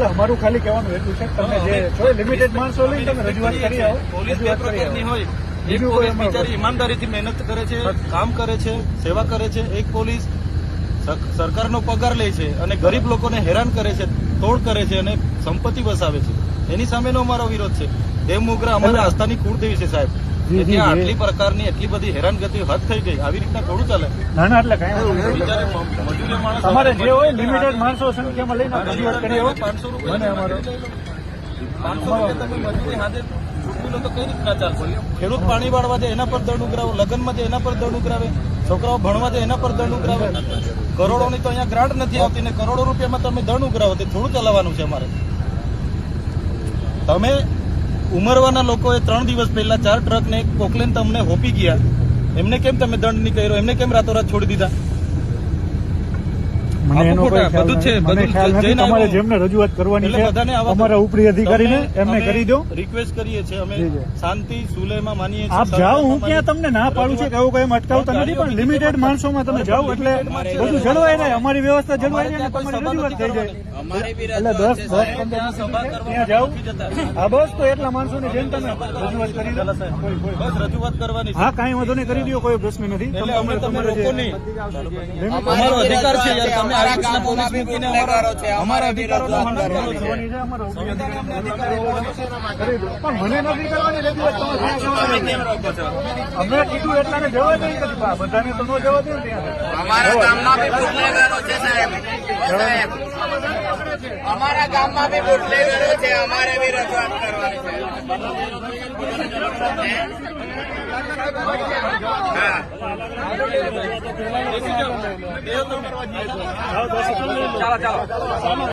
એટલે અમારું ખાલી કહેવાનું એટલું છે તમે જે છો લિમિટેડ માણસો લઈને તમે રજૂઆત કરી આવો પોલીસ બે પ્રકારની હોય એક પોલીસ બિચારી ઈમાનદારીથી મહેનત કરે છે કામ કરે છે સેવા કરે છે એક પોલીસ સર- સરકારનો પગાર લે છે અને ગરીબ લોકોને હેરાન કરે છે તોડ કરે છે અને સંપત્તિ વસાવે છે. એની સામેનો અમારો વિરોધ છે. દેવ મુગરા અમારા આસ્થાની કુળદેવી છે સાહેબ. ત્યાં આટલી પ્રકારની એટલી બધી હેરાનગતિ હદ થઈ ગઈ. આવી રીતના થોડું ચાલે? ના ના એટલે કાંઈ તમારે જે હોય લિમિટેડ માણસો સંખ્યામાં લઈને રજૂઆત કરી પાંચસો રૂપિયા અમારો પાંચસો રૂપિયા તમે મજૂરી ચાલશે ખેડૂત પાણી વાળવા જાય એના પર દંડ ઉઘરાવો લગ્નમાં જાય એના પર દંડ ઉઘરાવે છોકરાઓ ભણવા જાય એના પર દંડ ઉઘરાવે કરોડોની તો અહીંયા ગ્રાન્ટ નથી આવતી ને કરોડો રૂપિયામાં તમે દંડ ઉઘરાવો તે થોડું ચલાવવાનું છે અમારે. તમે ઉમરવાના લોકોએ ત્રણ દિવસ પહેલા ચાર ટ્રકને એક પોકલેન તમને હોપી ગયા. એમને કેમ તમે દંડ નહીં કર્યો? એમને કેમ રાતોરાત છોડી દીધા? મને એનો બધું છે, મને ખ્યાલ નથી. તમારે જેમને રજૂઆત કરવાની છે અમારા ઉપરી અધિકારીને એમને કરી દો. રિક્વેસ્ટ કરીએ છીએ અમે. શાંતિ સુલેમાં માનીએ છીએ આપ જાઓ હું ક્યાં તમને ના પાડું છું કે એવું કઈ અટકાવતા નથી પણ લિમિટેડ માણસોમાં તમે જાઓ એટલે બધું જળવાય રહે અમારી વ્યવસ્થા જળવાય રહે તમારી રજૂઆત થઈ જાય. એટલે દસ દસ પંદર ત્યાં જાઓ. હા બસ તો એટલા માણસોની જેમ તમે રજૂઆત કરી દો. બસ રજૂઆત કરવાની હા કાંઈ વાંધો નહીં કરી દો કોઈ પ્રશ્ન નથી. તમે તમારે અધિકાર છે યાર તમે આવી રીતના પોલીસ મૂકીને અમારા અમારા કરો છો. કરવાની છે, અમારા ઉપરી અધિકારીને કરી પણ મને નથી કરવાની રજૂઆત તમે ત્યાં જવા દો. અમે કીધું એટલાને જવા દે કે બધાને તો ન જવા દે ત્યાં. અમારા ગામમાં બી બુટલેગરો છે સાહેબ. સાહેબ. અમારા ગામમાં બી બુટલેગરો છે. અમારે બી રજૂઆત કરવાની છે. હા. ચાલો ચાલો